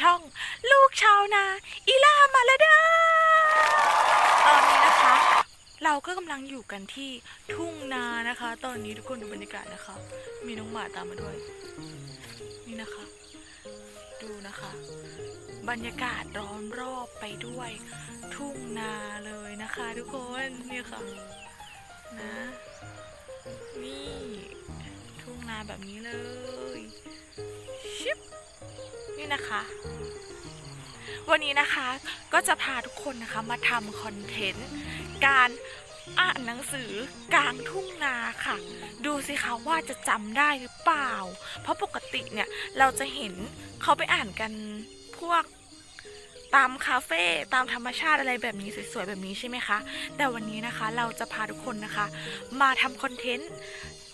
ช่อง ลูกชาวนา อีล่ามาแล้วเด้อตอนนี้นะคะ เราก็กำลังอยู่กันที่ทุ่งนานะคะ ตอนนี้ทุกคนดูบรรยากาศนะคะ มีน้องหมาตามมาด้วย นี่นะคะ ดูนะคะ บรรยากาศล้อมรอบไปด้วย ทุ่งนาเลยนะคะ ทุกคนนี่ค่ะนะนี่ ทุ่งนาแบบนี้เลยชิบ นี่นะคะ วันนี้นะคะก็จะพาทุกคนนะคะมาทำคอนเทนต์การอ่านหนังสือกลางทุ่งนาค่ะ ดูสิคะว่าจะจำได้หรือเปล่า เพราะปกติเนี่ยเราจะเห็นเขาไปอ่านกันพวกตามคาเฟ่ตามธรรมชาติอะไรแบบนี้สวยๆแบบนี้ใช่ไหมคะ แต่วันนี้นะคะเราจะพาทุกคนนะคะ มาทำคอนเทนต์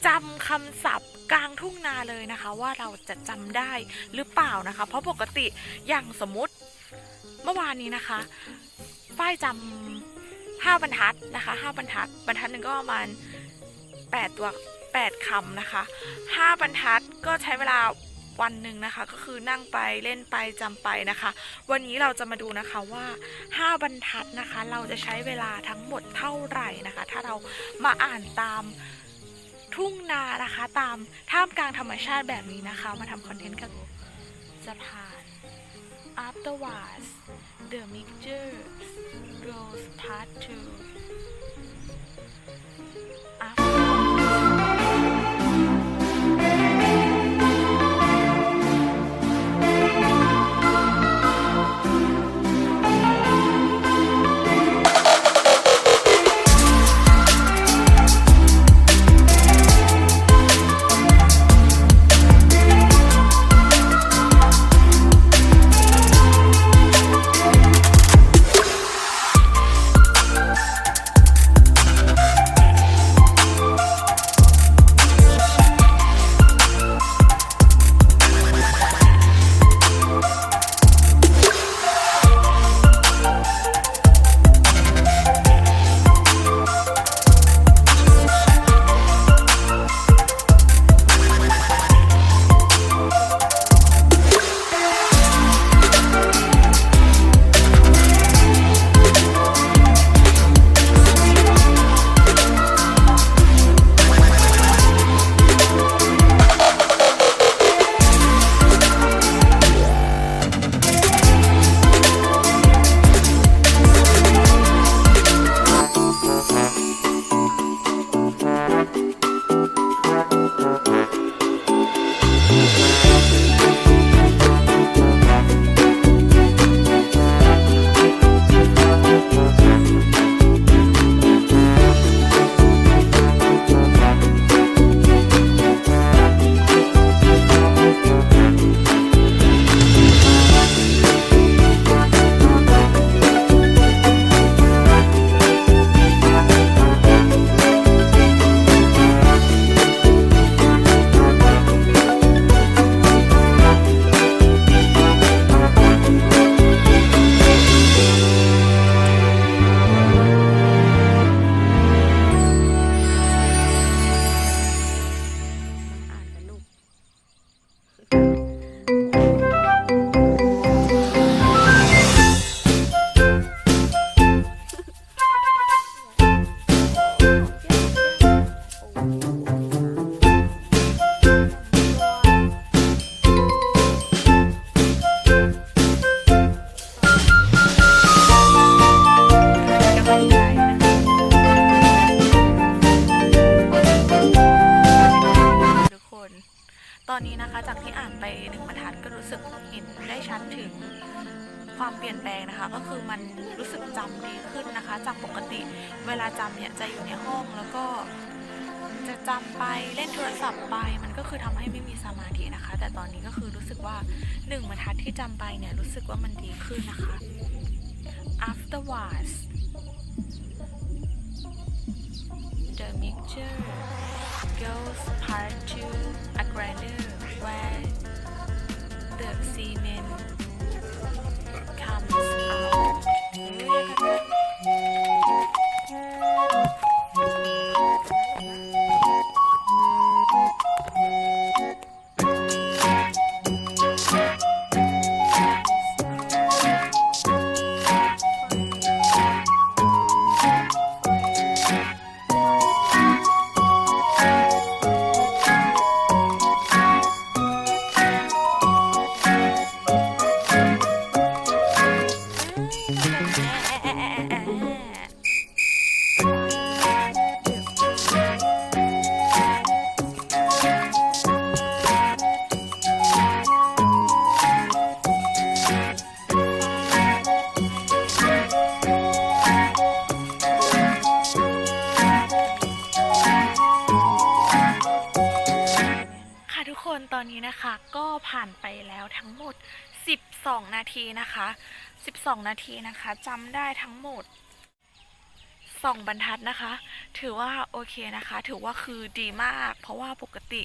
จำคำศัพท์กลางทุ่งนาเลยนะคะ ว่าเราจะจำได้หรือเปล่านะคะ เพราะปกติอย่างสมมติเมื่อวานนี้นะคะฝ้ายจำห้าบรรทัดนะคะห้าบรรทัด บรรทัดหนึ่งก็ประมาณแปดตัวแปดคำนะคะห้าบรรทัดก็ใช้เวลาวันหนึ่งนะคะ ก็คือนั่งไปเล่นไปจำไปนะคะ วันนี้เราจะมาดูนะคะว่าห้าบรรทัดนะคะ เราจะใช้เวลาทั้งหมดเท่าไหร่นะคะ ถ้าเรามาอ่านตาม ทุ่งนานะคะ ตามท่ามกลางธรรมชาติแบบนี้นะคะ มาทำคอนเทนต์กับจะผ่าน afterwards the mixture goes part 2 ปลี่ยนแปลงนะคะ ก็คือมันรู้สึกจำดีขึ้นนะคะ จากปกติเวลาจำเนี่ยจะอยู่ในห้องแล้วก็จะจำไปเล่นโทรศัพท์ไป มันก็คือทำให้ไม่มีสมาธินะคะ แต่ตอนนี้ก็คือรู้สึกว่าหนึ่งบรรทัดที่จำไปเนี่ยรู้สึกว่ามันดีขึ้นนะคะ afterwards the mixture ผ่านไปแล้วทั้งหมด 12 นาทีนะคะ 12 นาทีนะคะจำได้ทั้งหมด2บรรทัดนะคะ ถือว่าโอเคนะคะ ถือว่าคือดีมาก เพราะว่าปกติ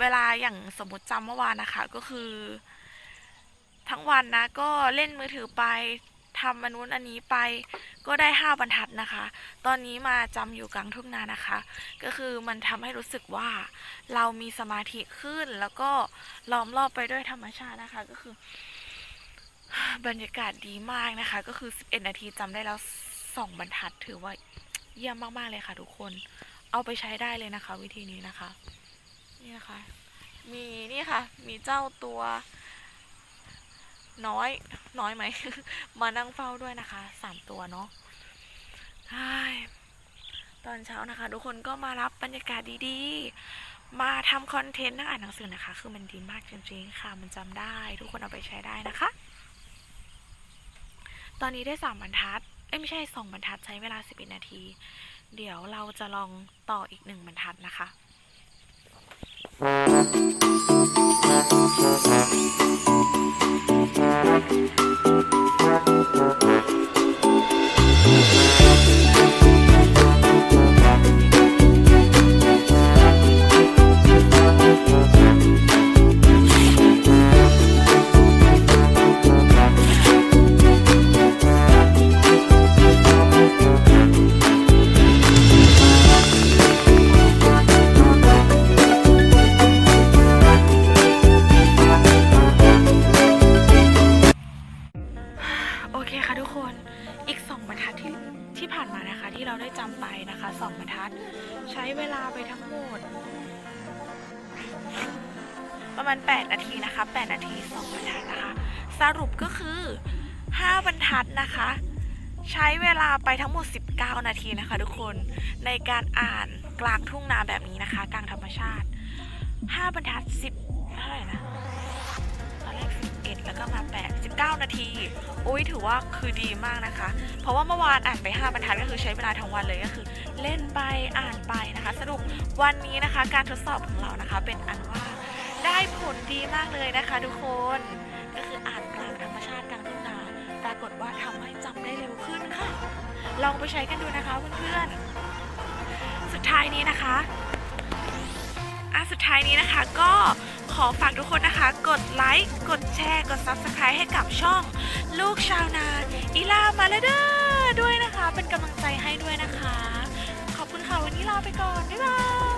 เวลาอย่างสมมติจำเมื่อวานนะคะก็คือ ทั้งวันนะก็เล่นมือถือไป ทำอันนู้นอันนี้ไป ก็ได้5บรรทัดนะคะ ตอนนี้มาจำอยู่กลางทุ่งนานะคะ ก็คือมันทำให้รู้สึกว่าเรามีสมาธิขึ้น แล้วก็ล้อมรอบไปด้วยธรรมชาตินะคะ ก็คือ บรรยากาศดีมากนะคะ ก็คือ 11 นาทีจำได้แล้ว2บรรทัดถือว่าเยี่ยมมากๆเลยค่ะ ทุกคน เอาไปใช้ได้เลยนะคะ วิธีนี้นะคะ นี่นะคะ มีนี่ค่ะ มีเจ้าตัว น้อยน้อยไหม มานั่งเฝ้าด้วยนะคะสามตัวเนาะตอนเช้านะคะ ทุกคนก็มารับบรรยากาศดีๆ มาทำคอนเทนต์นั่งอ่านหนังสือนะคะ คือมันดีมากจริงๆค่ะ มันจำได้ ทุกคนเอาไปใช้ได้นะคะ ตอนนี้ได้สามบรรทัด เอ้ยไม่ใช่สองบรรทัดใช้เวลาสิบเอ็ดนาที เดี๋ยวเราจะลองต่ออีกหนึ่งบรรทัดนะคะ ที่เราได้จำไปนะคะ2บรรทัด ใช้เวลาไปทั้งหมด ประมาณ 8 นาทีนะคะ 8 นาที2บรรทัดนะคะ สรุปก็คือ 5 บรรทัดนะคะ ใช้เวลาไปทั้งหมด 19 นาทีนะคะ ทุกคนในการอ่านกลางทุ่งนาแบบนี้นะคะ กลางธรรมชาติ 5 บรรทัด 10เท่าไหร่นะ 11 แล้วก็มา 8 19 นาที อุ้ยถือว่าคือดีมากนะคะ เพราะว่าเมื่อวานอ่านไป 5 บรรทัดก็คือใช้เวลาทั้งวันเลยก็คือ เล่นไปอ่านไปนะคะ สรุปวันนี้นะคะการทดสอบของเรานะคะ เป็นอันว่าได้ผลดีมากเลยนะคะ ทุกคนก็คืออ่านกลางธรรมชาติกลางทุ่งนาปรากฏว่าทำให้จำได้เร็วขึ้นค่ะ ลองไปใช้กันดูนะคะเพื่อนๆสุดท้ายนี้นะคะ สุดท้ายนี้นะคะ ก็ขอฝากทุกคนนะคะ กดไลค์ กดแชร์ กด Subscribe ให้กับช่อง ลูกชาวนาอีลามาลาเดอด้วยนะคะ เป็นกำลังใจให้ด้วยนะคะ ขอบคุณค่ะ วันนี้ลาไปก่อน บ๊ายบาย